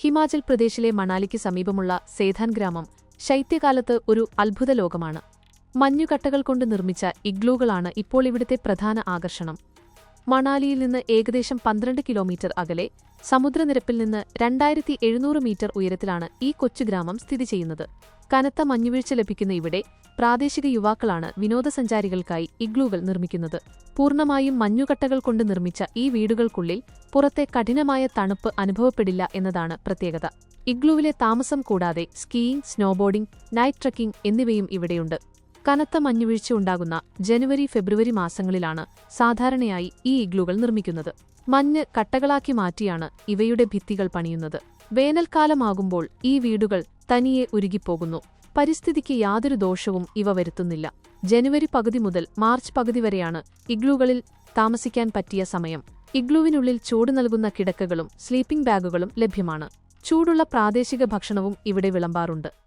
ഹിമാചൽ പ്രദേശിലെ മണാലിക്ക് സമീപമുള്ള സേധാൻ ഗ്രാമം ശൈത്യകാലത്ത് ഒരു അത്ഭുത ലോകമാണ് മഞ്ഞുകട്ടകൾ കൊണ്ട് നിർമ്മിച്ച ഇഗ്ലൂകളാണ് ഇപ്പോൾ ഇവിടുത്തെ പ്രധാന ആകർഷണം. മണാലിയിൽ നിന്ന് ഏകദേശം പന്ത്രണ്ട് കിലോമീറ്റർ അകലെ സമുദ്രനിരപ്പിൽ നിന്ന് രണ്ടായിരത്തി എഴുന്നൂറ് മീറ്റർ ഉയരത്തിലാണ് ഈ കൊച്ചു ഗ്രാമം സ്ഥിതി ചെയ്യുന്നത്. കനത്ത മഞ്ഞുവീഴ്ച ലഭിക്കുന്ന ഇവിടെ പ്രാദേശിക യുവാക്കളാണ് വിനോദസഞ്ചാരികൾക്കായി ഇഗ്ലൂകൾ നിർമ്മിക്കുന്നത്. പൂർണമായും മഞ്ഞുകട്ടകൾ കൊണ്ട് നിർമ്മിച്ച ഈ വീടുകൾക്കുള്ളിൽ പുറത്തെ കഠിനമായ തണുപ്പ് അനുഭവപ്പെടില്ല എന്നതാണ് പ്രത്യേകത. ഇഗ്ലൂവിലെ താമസം കൂടാതെ സ്കീയിംഗ് സ്നോബോർഡിംഗ് നൈറ്റ് ട്രക്കിംഗ് എന്നിവയും ഇവിടെയുണ്ട്. കനത്ത മഞ്ഞുവീഴ്ച ഉണ്ടാകുന്ന ജനുവരി ഫെബ്രുവരി മാസങ്ങളിലാണ് സാധാരണയായി ഈ ഇഗ്ലുകൾ നിർമ്മിക്കുന്നത്. മഞ്ഞ് കട്ടകളാക്കി മാറ്റിയാണ് ഇവയുടെ ഭിത്തികൾ പണിയുന്നത്. വേനൽക്കാലമാകുമ്പോൾ ഈ വീടുകൾ തനിയെ ഉരുകിപ്പോകുന്നു. പരിസ്ഥിതിക്ക് യാതൊരു ദോഷവും ഇവ വരുത്തുന്നില്ല. ജനുവരി പകുതി മുതൽ മാർച്ച് പകുതി വരെയാണ് ഇഗ്ലുകളിൽ താമസിക്കാൻ പറ്റിയ സമയം. ഇഗ്ലുവിനുള്ളിൽ ചൂട് നൽകുന്ന കിടക്കകളും സ്ലീപ്പിംഗ് ബാഗുകളും ലഭ്യമാണ്. ചൂടുള്ള പ്രാദേശിക ഭക്ഷണവും ഇവിടെ വിളമ്പാറുണ്ട്.